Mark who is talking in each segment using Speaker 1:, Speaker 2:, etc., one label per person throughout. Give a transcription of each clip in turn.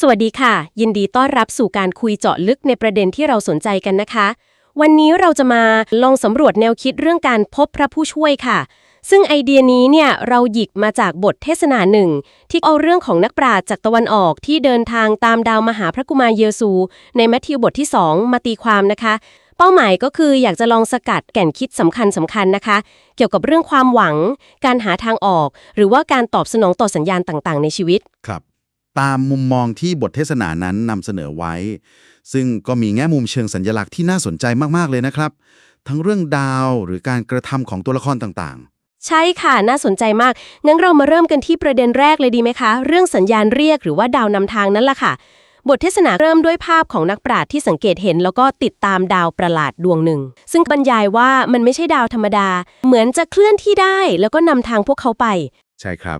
Speaker 1: สวัสดีค่ะ ยินดีต้อนรับสู่การคุยเจาะลึกในประเด็นที่เราสนใจกันนะคะ วันนี้เราจะมาลองสำรวจแนวคิดเรื่องการพบพระผู้ช่วยค่ะ ซึ่งไอเดียนี้เนี่ยเราหยิบมาจากบทเทศนาหนึ่ง ที่เอาเรื่องของนักปราชญ์จากตะวันออกที่เดินทางตามดาวมหาพระกุมารเยซู ในแมทธิวบทที่ 2 มาตีความนะคะ เป้าหมายก็คืออยากจะลองสกัดแก่นคิดสำคัญสำคัญนะคะ เกี่ยวกับเรื่องความหวัง การหาทางออก หรือว่าการตอบสนองต่อสัญญาณต่างๆ ในชีวิต
Speaker 2: ครับ ตามมุมมองที่บทเทศนานั้นนำเสนอไว้ ซึ่งก็มีแง่มุมเชิงสัญญลักษณ์ที่น่าสนใจมาก ๆ เลยนะครับ ทั้งเรื่องดาวหรือการกระทำของตัวละครต่าง
Speaker 1: ใช่ค่ะน่าสนใจมาก งั้นเรามาเริ่มกันที่ประเด็นแรกเลยดีไหมคะ เรื่องสัญญาณเรียกหรือว่าดาวนำทางนั่นแหละค่ะ บทเทศนาเริ่มด้วยภาพของนักปราชญ์ที่สังเกตเห็น แล้วก็ติดตามดาวประหลาดดวงหนึ่ง ซึ่งบรรยายว่ามันไม่ใช่ดาวธรรมดา เหมือนจะเคลื่อนที่ได้ แล้วก็นำทางพวกเขาไป
Speaker 2: ๆใช่ครับ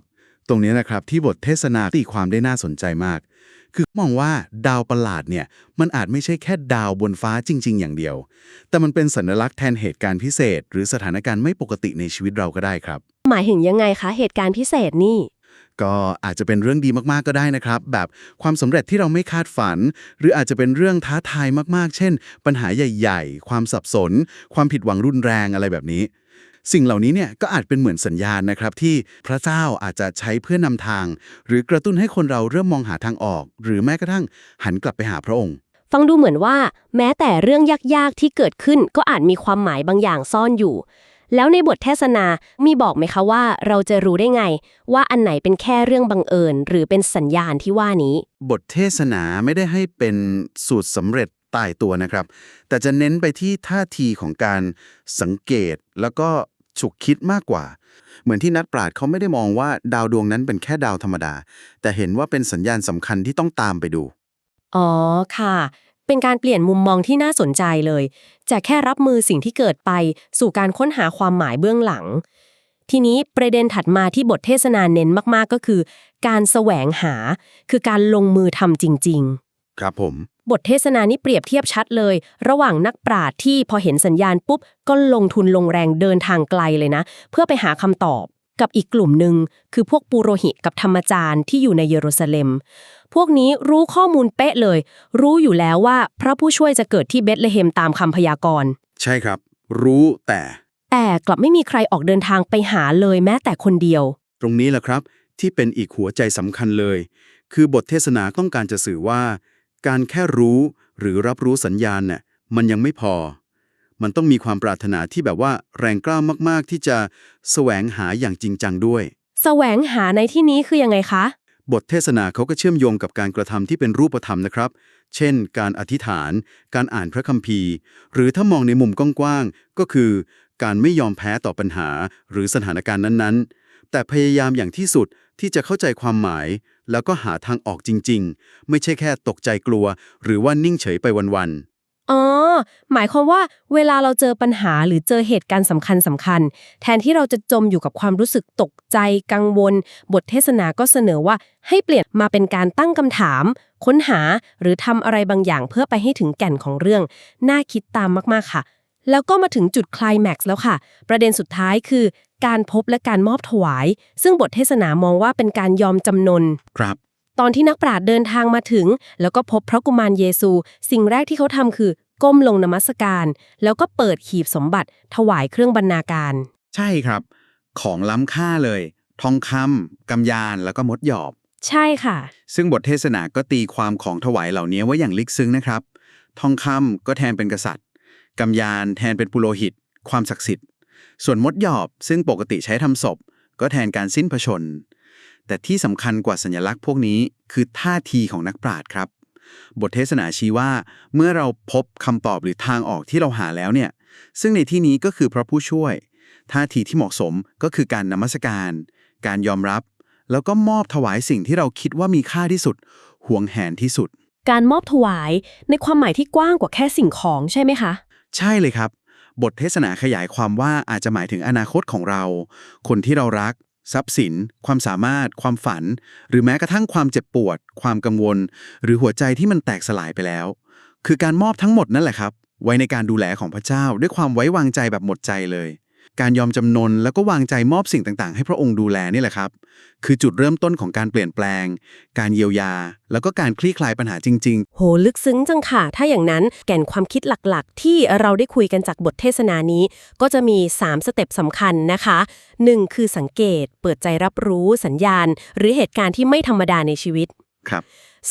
Speaker 2: ตรงนี้นะครับที่บทเทศนาตีความได้น่าสนใจมาก คือมองว่าดาวประหลาดเนี่ยมันอาจไม่ใช่แค่ดาวบนฟ้าจริง ๆ อย่างเดียว แต่มันเป็นสัญลักษณ์แทนเหตุการณ์พิเศษ หรือสถานการณ์ไม่ปกติในชีวิตเราก็ได้ครับ
Speaker 1: หมายถึงยังไงคะเหตุการณ์พิเศษนี่
Speaker 2: ก็อาจจะเป็นเรื่องดีมากๆก็ได้นะครับ แบบความสำเร็จที่เราไม่คาดฝัน หรืออาจจะเป็นเรื่องท้าทายมากๆ เช่น ปัญหาใหญ่ ๆ ความสับสน ความผิดหวังรุนแรงอะไรแบบนี้ สิ่งเหล่านี้เนี่ยก็อาจเป็นเหมือนสัญญาณนะครับที่พระเจ้าอาจจะใช้เพื่อนำทาง หรือกระตุ้นให้คนเราเริ่มมองหาทางออก หรือแม้กระทั่งหันกลับไปหาพระองค์
Speaker 1: ฟังดูเหมือนว่า แม้แต่เรื่องยากๆที่เกิดขึ้นก็อาจมีความหมายบางอย่างซ่อนอยู่ แล้วในบทเทศนามีบอกไหมคะว่าเราจะรู้ได้ไง ว่าอันไหนเป็นแค่เรื่องบังเอิญ หรือเป็นสัญญาณที่ว่านี้
Speaker 2: บทเทศนาไม่ได้ให้เป็นสูตรสำเร็จตายตัวนะครับ แต่จะเน้นไปที่ท่าทีของการสังเกตแล้วก็ ฉุกคิดมากกว่า เหมือนที่นักปราชญ์เขาไม่ได้มองว่าดาวดวงนั้นเป็นแค่ดาวธรรมดา แต่เห็นว่าเป็นสัญญาณสำคัญที่ต้องตามไปดู
Speaker 1: อ๋อค่ะ เป็นการเปลี่ยนมุมมองที่น่าสนใจเลย จากแค่รับมือสิ่งที่เกิดไป สู่การค้นหาความหมายเบื้องหลัง ทีนี้ประเด็นถัดมาที่บทเทศนาเน้นมากๆก็คือ การแสวงหา คือการลงมือทำจริง ๆ
Speaker 2: ครับผม
Speaker 1: บทเทศนานี้เปรียบเทียบชัดเลย ระหว่างนักปราชญ์ที่พอเห็นสัญญาณปุ๊บ ก็ลงทุนลงแรงเดินทางไกลเลยนะ เพื่อไปหาคำตอบกับอีกกลุ่มหนึ่งคือพวกปุโรหิตกับธรรมจารย์ที่อยู่ในเยรูซาเล็ม พวกนี้รู้ข้อมูลเป๊ะเลย รู้อยู่แล้วว่าพระผู้ช่วยจะเกิดที่เบธเลเฮมตามคำพยากรณ์
Speaker 2: ใช่ครับ รู้แต่
Speaker 1: แต่กลับไม่มีใครออกเดินทางไปหาเลยแม้แต่คนเดียว
Speaker 2: ตรงนี้แหละครับ ที่เป็นอีกหัวใจสำคัญเลย คือบทเทศนาต้องการจะสื่อว่า การแค่รู้หรือรับรู้สัญญาณน่ะมันยังไม่พอ มันต้องมีความปรารถนาที่แบบว่าแรงกล้ามากๆ ที่จะแสวงหาอย่างจริงจังด้วย
Speaker 1: แสวงหาในที่นี้คือยังไงคะ
Speaker 2: บทเทศนาเขาก็เชื่อมโยงกับการกระทำที่เป็นรูปธรรมนะครับ เช่น การอธิษฐาน การอ่านพระคัมภีร์ หรือถ้ามองในมุมกว้างๆก็คือ การไม่ยอมแพ้ต่อปัญหา หรือสถานการณ์นั้นๆ แต่พยายามอย่างที่สุดที่จะเข้าใจความหมาย แล้วก็หาทางออกจริง ๆ ไม่ใช่แค่ตกใจกลัว หรือว่านิ่งเฉยไปวันๆ
Speaker 1: อ๋อ หมายความว่าเวลาเราเจอปัญหาหรือเจอเหตุการณ์สำคัญสำคัญ แทนที่เราจะจมอยู่กับความรู้สึกตกใจกังวล บทเทศนาก็เสนอว่าให้เปลี่ยนมาเป็นการตั้งคำถาม ค้นหาหรือทำอะไรบางอย่างเพื่อไปให้ถึงแก่นของเรื่อง น่าคิดตามมากๆค่ะ แล้วก็มาถึงจุดคลายแม็กซ์แล้วค่ะ ประเด็นสุดท้ายคือ การพบและการมอบถวาย ซึ่งบทเทศนามองว่าเป็นการยอมจำนน
Speaker 2: ๆครับ
Speaker 1: ตอนที่นักปราชญ์เดินทางมาถึง แล้วก็พบพระกุมารเยซู สิ่งแรกที่เขาทำคือ ก้มลงนมัสการ แล้วก็เปิดขีบสมบัติ ถวายเครื่องบรรณาการ
Speaker 3: ใช่ครับ ของล้ำค่าเลย ทองคำกำยานแล้วก็มดหยอบ
Speaker 1: ใช่ค่ะ
Speaker 3: ซึ่งบทเทศนาก็ตีความของถวายเหล่านี้ไว้อย่างลึกซึ้งนะครับ ทองคำก็แทนเป็นกษัตริย์กำยานแทนเป็นปุโรหิต ความศักดิ์สิทธิ์ ส่วนมดหยอบซึ่งปกติใช้ทำศพ ก็แทนการสิ้นพระชนม์แต่ที่สำคัญกว่าสัญลักษณ์พวกนี้คือท่าทีของนักปราชญ์ครับ บทเทศนาชี้ว่า เมื่อเราพบคำตอบหรือทางออกที่เราหาแล้วเนี่ย ซึ่งในที่นี้ก็คือพระผู้ช่วย ท่าทีที่เหมาะสมก็คือการนมัสการ การยอมรับ แล้วก็มอบถวายสิ่งที่เราคิดว่ามีค่าที่สุดห่วงแหนที่สุด
Speaker 1: การมอบถวายในความหมายที่กว้างกว่าแค่สิ่งของใช่ไหมคะ
Speaker 3: ใช่เลยครับ บทเทศนาขยายความว่าอาจจะหมายถึงอนาคตของเรา คนที่เรารัก ทรัพย์สิน ความสามารถ ความฝัน หรือแม้กระทั่งความเจ็บปวด ความกังวล หรือหัวใจที่มันแตกสลายไปแล้ว คือการมอบทั้งหมดนั่นแหละครับ ไว้ในการดูแลของพระเจ้าด้วยความไว้วางใจแบบหมดใจเลย
Speaker 2: การยอมจำนนแล้วก็วางใจมอบสิ่งต่างๆ ให้พระองค์ดูแลนี่แหละครับ คือจุดเริ่มต้นของการเปลี่ยนแปลง การเยียวยา แล้วก็การคลี่คลายปัญหาจริง
Speaker 1: โหลึกซึ้งจังค่ะ ถ้าอย่างนั้นแก่นความคิดหลักๆ ที่เราได้คุยกันจากบทเทศนานี้ ก็จะมี 3 สเต็ปสำคัญนะคะ 1. คือสังเกต เปิดใจรับรู้สัญญาณ หรือเหตุการณ์ที่ไม่ธรรมดาในชีวิต
Speaker 2: ๆครับ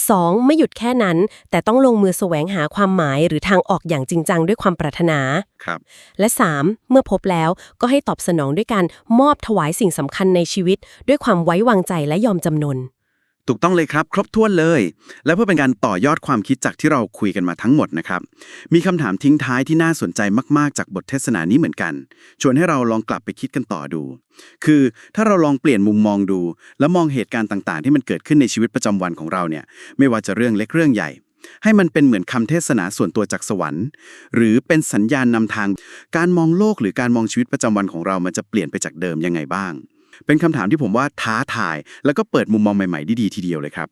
Speaker 1: 2. ไม่หยุดแค่นั้น แต่ต้องลงมือแสวงหาความหมายหรือทางออกอย่างจริงจังด้วยความปรารถนา
Speaker 2: ครับ
Speaker 1: และ 3. เมื่อพบแล้วก็ให้ตอบสนองด้วยการมอบถวายสิ่งสำคัญในชีวิต ด้วยความไว้วางใจและยอมจำนน
Speaker 2: ถูกต้องเลยครับครบถ้วนเลย และเพื่อเป็นการต่อยอดความคิดจากที่เราคุยกันมาทั้งหมดนะครับ มีคำถามทิ้งท้ายที่น่าสนใจมาก ๆ จากบทเทศนานี้เหมือนกัน ชวนให้เราลองกลับไปคิดกันต่อดู คือถ้าเราลองเปลี่ยนมุมมองดู แล้วมองเหตุการณ์ต่าง ๆ ที่มันเกิดขึ้นในชีวิตประจำวันของเราเนี่ยไม่ว่าจะเรื่องเล็กเรื่องใหญ่ ให้มันเป็นเหมือนคำเทศนาส่วนตัวจากสวรรค์ หรือเป็นสัญญาณนำทาง การมองโลกหรือการมองชีวิตประจำวันของเรามันจะเปลี่ยนไปจากเดิมยังไงบ้าง เป็นคำถามที่ผมว่าท้าทาย แล้วก็เปิดมุมมองใหม่ๆได้ดีทีเดียวเลยครับ